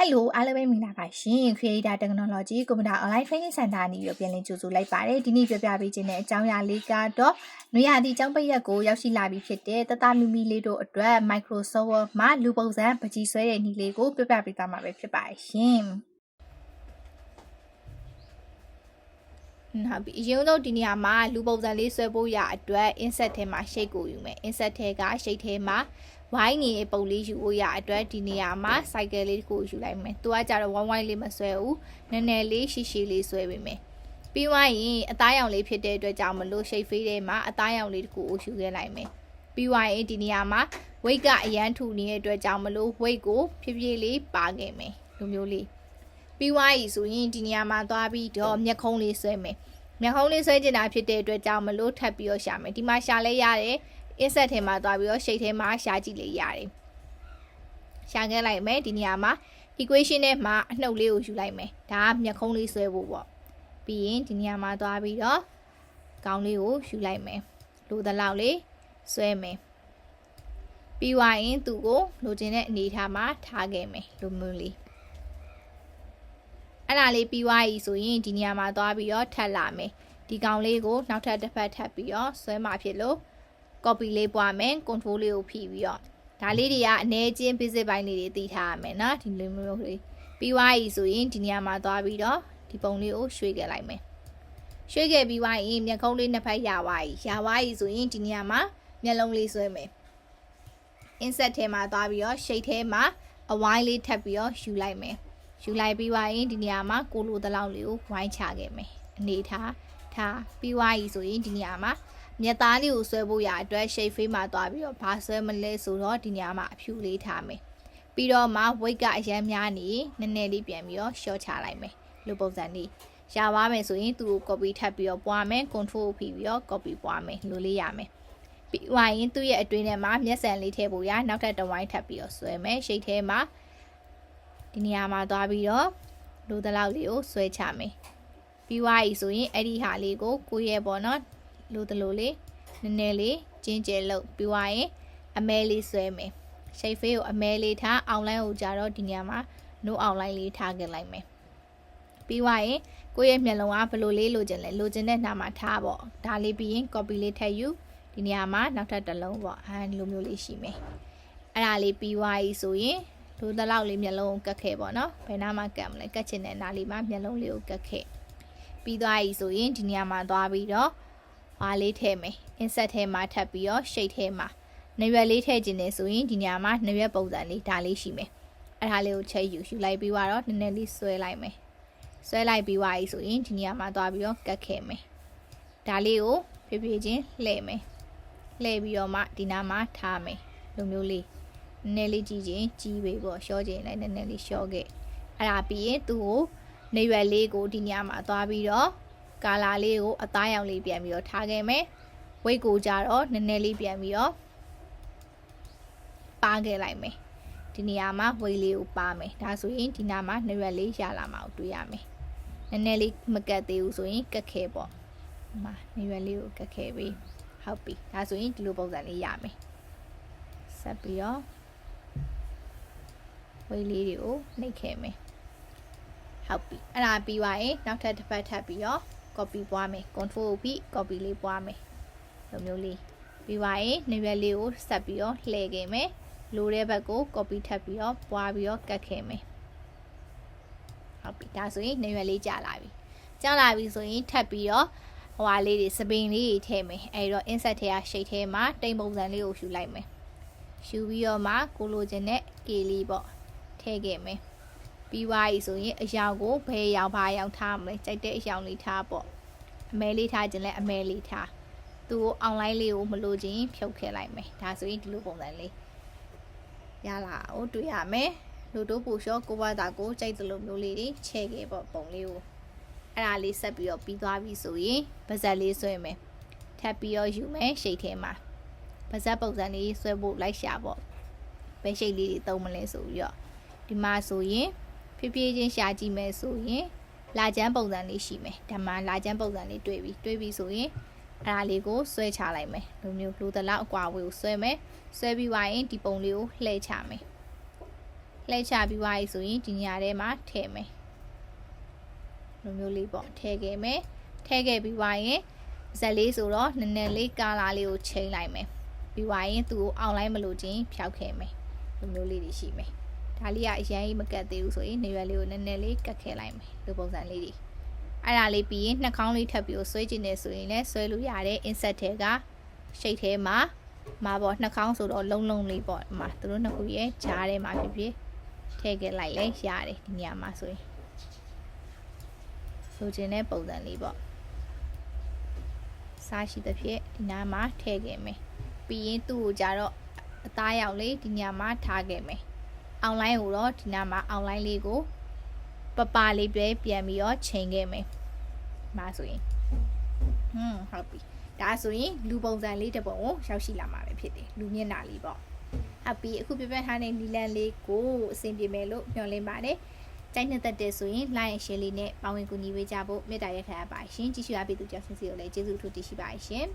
Hello အားလုံးပဲမင်္ဂလာပါရှင် Creator Technology Computer Online Training Center နေပြီးပြန်လည်ကြိုဆိုလိုက်ပါတယ်ဒီနေ့ပြပြပေးခြင်းတဲ့အကြောင်းအရာလေးကတော့နွေရာသီကျောင်းပိတ်ရက်ကိုရောက်ရှိလာပြီဖြစ်တဲ့တတမီမီလေးတို့အတွက် Microsoft မှာလူပုံစံပကြီးဆွဲတဲ့နည်းလေးကိုပြပြပေးသွားမှာပဲဖြစ်ပါတယ်ရှင် ဟုတ်ပြီအရင်ဆုံးဒီနေရာမှာလူပုံစံလေးဆွဲဖို့ရအတွက် insert ထဲမှာ shape ကိုယူမယ် insert ထဲက shape ထဲမှာဝိုင်းနေပုံလေးယူဖို့ရအတွက်ဒီနေရာမှာ cycle လေးတစ်ခုယူလိုက်မယ်။သူကကြတော့ဝိုင်းဝိုင်းလေးမဆွဲဘူး။နည်းနည်းလေးရှည်ရှည်လေးဆွဲပေးမယ်။ပြီးွားရင်အသားရောင်လေးဖြစ်တဲ့အတွက်ကြောင့်မလို့ shape ဖေးထဲမှာအသားရောင်လေးတစ်ခုကိုယူခဲ့လိုက်မယ်။ပြီးွားရင်ဒီနေရာမှာ weight ကအရန်ထူနေတဲ့အတွက်ကြောင့်မလို့ weight ကိုဖြည်းဖြည်းလေးပါခဲ့မယ်။လိုမျိုးလေး ပြီးွားရင်ဆိုရင်ဒီနေရာမှာသွားပြီးတော့မျက်ခုံးလေးဆွဲမယ်။မျက်ခုံးလေးဆွဲကျင်တာဖြစ်တဲ့အတွက်ကြောင့်မလို့ထပ်ပြီးတော့ရှာမယ်။ဒီမှာရှာလဲရတယ်။ insert ထဲမှာသွားပြီးတော့ shape ထဲမှာရှာကြည့်လေရတယ်ရှာခဲ့လိုက်မယ်ဒီနေရာမှာ equation ထဲမှာအနှုတ်လေးကိုယူလိုက်မယ်ဒါကမျက်ခုံးလေးဆွဲဖို့ပေါ့ပြီးရင်ဒီနေရာမှာသွားပြီးတော့ကောင်းလေးကိုယူလိုက်မယ်လိုသလောက်လေးဆွဲမယ်ပြီးသွားရင်သူ့ကိုလိုချင်တဲ့အနေထားမှာထားခဲ့မယ်လိုမျိုးလေး အဲ့ဒါလေးပြီးသွားပြီဆိုရင်ဒီနေရာမှာသွားပြီးတော့ထပ်လာမယ်ဒီကောင်လေးကိုနောက်ထပ်တစ်ဖက်ထပ်ပြီးတော့ဆွဲမှာဖြစ်လို့ copy လေးပွားမယ် control လေးကိုဖိပြီးတော့ဒါလေးတွေကအနည်းချင်း basic ပိုင်းလေးတွေသိထားရမယ်နော်ဒီလိုမျိုးလေးပြီးသွားပြီဆိုရင်ဒီနေရာမှာသွားပြီးတော့ဒီပုံလေးကိုရွှေ့ခဲ့လိုက်မယ်ရွှေ့ခဲ့ပြီးသွားရင်မျက်ခုံးလေးနှစ်ဖက်ရသွားပြီရသွားပြီဆိုရင်ဒီနေရာမှာမျက်လုံးလေးဆွဲမယ် insert ထဲမှာသွားပြီးတော့ shape ထဲမှာအဝိုင်းလေးထပ်ပြီးတော့ယူလိုက်မယ် ယူလိုက်ပြီးသွားရင်ဒီနေရာမှာကိုလိုတလောက်လေးကိုဝိုင်းချခဲ့မယ်အနေထားထားပြီးသွားပြီဆိုရင်ဒီနေရာမှာမြက်သားလေးကိုဆွဲဖို့ရအတွက် shape face မှာသွားပြီးတော့ဘာဆွဲမလဲဆိုတော့ဒီနေရာမှာအဖြူလေးထားမယ်ပြီးတော့မှ weight ကအရန်များနေနည်းနည်းလေးပြန်ပြီးတော့ short ချလိုက်မယ်လိုပုံစံလေးရပါမယ်ဆိုရင်သူ့ကို copy ထပ်ပြီးတော့ပွားမယ် control ဖိပြီးတော့ copy ပွားမယ်လိုလေးရမယ်ပြီးွားရင်သူ့ရဲ့အတွင်းထဲမှာမျက်စံလေးထည့်ဖို့ရနောက်ထပ်တစ်ဝိုင်းထပ်ပြီးတော့ဆွဲမယ်ရှိတ်ထဲမှာ ဒီနေရာမှာသွားပြီးတော့လိုတလောက်လေးကိုဆွဲချမယ်ပြီးွားပြီဆိုရင်အဲ့ဒီဟာလေးကိုကိုယ့်ရဲ့ပေါ့နော်လိုတလိုလေးနည်းနည်းလေးကျင်းကျဲလုပ်ပြီးွားရင်အမဲလေးဆွဲမယ်ရှိတ်ဖေးကိုအမဲလေးထားအောင်လိုင်းကိုကြတော့ဒီနေရာမှာ no အောင်လိုင်းလေးထားခဲ့လိုက်မယ်ပြီးွားရင်ကိုယ့်ရဲ့မျက်လုံးကဘယ်လိုလေးလိုချင်လဲလိုချင်တဲ့နာမှာထားပေါ့ဒါလေးပြီးရင် copy လေးထည့်ယူဒီနေရာမှာနောက်ထပ်တစ်လုံးပေါ့အဲလိုမျိုးလေးရှိမယ်အဲ့ဒါလေးပြီးွားပြီဆိုရင် လိုတလောက်လေးမျက်လုံးကိုကတ်ခဲ့ပေါ့နော်ဘယ်နာမှာကတ်မလဲကတ်ချင်တဲ့နားလေးမှာမျက်လုံးလေးကိုကတ်ခဲ့ပြီးသွားပြီဆိုရင်ဒီနေရာမှာသွားပြီးတော့ဘာလေးထည့်မယ် insert ထဲမှာထပ်ပြီးတော့ shape ထဲမှာနရွက်လေးထည့်ခြင်းနဲ့ဆိုရင်ဒီနေရာမှာနရွက်ပုံစံလေးဒါလေးရှိမယ်အဲ့ဒါလေးကိုချိန်ယူယူလိုက်ပြီးတော့နည်းနည်းလေးဆွဲလိုက်မယ်ဆွဲလိုက်ပြီးသွားပြီဆိုရင်ဒီနေရာမှာသွားပြီးတော့ကတ်ခဲ့မယ်ဒါလေးကိုဖြည်းဖြည်းချင်းလှည့်မယ်လှည့်ပြီးတော့မှဒီနားမှာထားမယ်လိုမျိုးလေး နည်းနည်းလေးကြည့်ချင်းကြီးပေပေါ့ရှော့ခြင်းလည်းနည်းနည်းလေးရှော့ခဲ့အဲ့ဒါပြီးရင်သူ့ကိုနေရွယ်လေးကိုဒီညမှာသွားပြီးတော့ကာလာလေးကိုအသားရောင်လေးပြန်ပြီးတော့ထားခဲ့မယ်ဝိတ်ကိုကြတော့နည်းနည်းလေးပြန်ပြီးတော့ပါခဲ့လိုက်မယ်ဒီနေရာမှာဝိတ်လေးကိုပါမယ်ဒါဆိုရင်ဒီနာမှာနေရွယ်လေးရလာမှာကိုတွေ့ရမယ်နည်းနည်းလေးမကတ်သေးဘူးဆိုရင်ကတ်ခဲပေါ့ဒီမှာနေရွယ်လေးကိုကတ်ခဲပြီးဟုတ်ပြီဒါဆိုရင်ဒီလိုပုံစံလေးရမယ်ဆက်ပြီးတော့ ဝိတ်လေးတွေကိုနှိပ်ခဲ့မယ်ဟုတ်ပြီအဲ့ဒါပြီးသွားရင်နောက်ထပ်တစ်ဖက်ထပ်ပြီးတော့ copy ပွားမယ် control ပြီး copy လေးပွားမယ်လိုမျိုးလေးပြီးသွားရင်နေရွက်လေးကိုဆက်ပြီးတော့လှည့်ခဲ့မယ်လိုတဲ့ဘက်ကို copy ထပ်ပြီးတော့ပွားပြီးတော့ကတ်ခဲ့မယ်ဟုတ်ပြီဒါဆိုရင်နေရွက်လေးကြာလာပြီကြာလာပြီဆိုရင်ထပ်ပြီးတော့ဟိုဟာလေးတွေစပင်လေးတွေထည့်မယ်အဲဒီတော့ insert ထဲက shape ထဲမှာတိမ်ပုံစံလေးကိုယူလိုက်မယ်ယူပြီးတော့မှကိုလိုချင်တဲ့ K လေးပေါ့ ထည့်ခဲ့မယ်ပြီးသွားပြီဆိုရင်အယောင်ကိုဘယ်ရောင်ဘာရောင်ထားမလဲကြိုက်တဲ့အယောင်လေးထားပေါ့အမဲလေးထားခြင်းလဲအမဲလေးထားသူ့ကို online လေးကိုမလို့ခြင်းဖြုတ်ခဲ့လိုက်မယ်ဒါဆိုရင်ဒီလိုပုံစံလေးရလာကိုတွေ့ရမယ်လူတို့ပူလျှော့ကိုဘတာကိုကြိုက်သလိုမျိုးလေးတွေချဲခဲ့ပေါ့ပုံလေးကိုအဲ့ဒါလေးဆက်ပြီးတော့ပြီးသွားပြီဆိုရင်ဗဇက်လေးဆွဲမယ်ထပ်ပြီးတော့ယူမယ်ရှိတ်ထဲမှာဗဇက်ပုံစံလေးဆွဲဖို့လိုက်ရှာပေါ့ဘယ်ရှိတ်လေးတွေသုံးမလဲဆိုပြီးတော့ ဒီမှာဆိုရင်ဖြည်းဖြည်းချင်းရှာကြည့်မယ်ဆိုရင်လာချမ်းပုံစံလေးရှိမယ်ဒါမှလာချမ်းပုံစံလေးတွေ့ပြီတွေ့ပြီဆိုရင်အဲ့ဒါလေးကိုဆွဲချလိုက်မယ်လိုမျိုးလိုသလောက်အကွာဝေးကိုဆွဲမယ်ဆွဲပြီးွားရင်ဒီပုံလေးကိုလှည့်ချမယ်လှည့်ချပြီးွားပြီဆိုရင်ဒီနေရာထဲမှာထည့်မယ်လိုမျိုးလေးပေါ့ထည့်ခဲ့မယ်ထည့်ခဲ့ပြီးွားရင်ဇက်လေးဆိုတော့နည်းနည်းလေးကာလာလေးကိုချိန်လိုက်မယ်ပြီးွားရင်သူ့ကိုအောင်လိုက်မလို့ချင်းဖြောက်ခဲ့မယ်လိုမျိုးလေးတွေရှိမယ် ဒါလေးကအရင်မကတ်သေးဘူးဆိုရင်နေရွယ်လေးကိုနည်းနည်းလေးကတ်ခဲလိုက်မယ်လိုပုံစံလေးတွေအဲ့ဒါလေးပြီးရင်နှာခေါင်းလေးထပ်ပြီးဆွဲကျင်နေဆိုရင်လည်းဆွဲလို့ရတယ် insert ထဲကရှိတ်ထဲမှာမှာပေါ့နှာခေါင်းဆိုတော့လုံးလုံးလေးပေါ့ဒီမှာသူတို့နှစ်ခုရဲ့ကြားထဲမှာဖြစ်ဖြစ်ထည့်ခဲ့လိုက်လဲရတယ်ဒီနေရာမှာဆိုရင်လိုချင်တဲ့ပုံစံလေးပေါ့စားရှိသဖြင့်ဒီနားမှာထည့်ခဲ့မယ်ပြီးရင်သူ့ကိုကြတော့အသားရောက်လေးဒီနေရာမှာထားခဲ့မယ် အွန်လိုင်းကိုတော့ဒီနားမှာအွန်လိုင်းလေးကိုပပလေးပဲပြန်ပြီးတော့ချိန်ခဲ့မယ်မှာဆိုရင်ဟွန်းဟုတ်ပြီဒါဆိုရင်လူပုံစံလေးတစ်ပုံကိုရောက်ရှိလာမှာပဲဖြစ်တယ်လူမျက်နှာလေးပေါ့ဟုတ်ပြီအခုပြပြထားတဲ့နီလန်လေးကိုအဆင်ပြေမယ်လို့မျှော်လင့်ပါတယ်ကြိုက်နှစ်သက်တဲ့ဆိုရင် like and share လေးနဲ့ပါဝင်ကူညီပေးကြဖို့မေတ္တာရက်ခံရပါရှင်ကြည့်ရှုအားပေးသူကြောင့်ဆင်းစီကိုလည်းကျေးဇူးအထူးတင်ရှိပါရှင်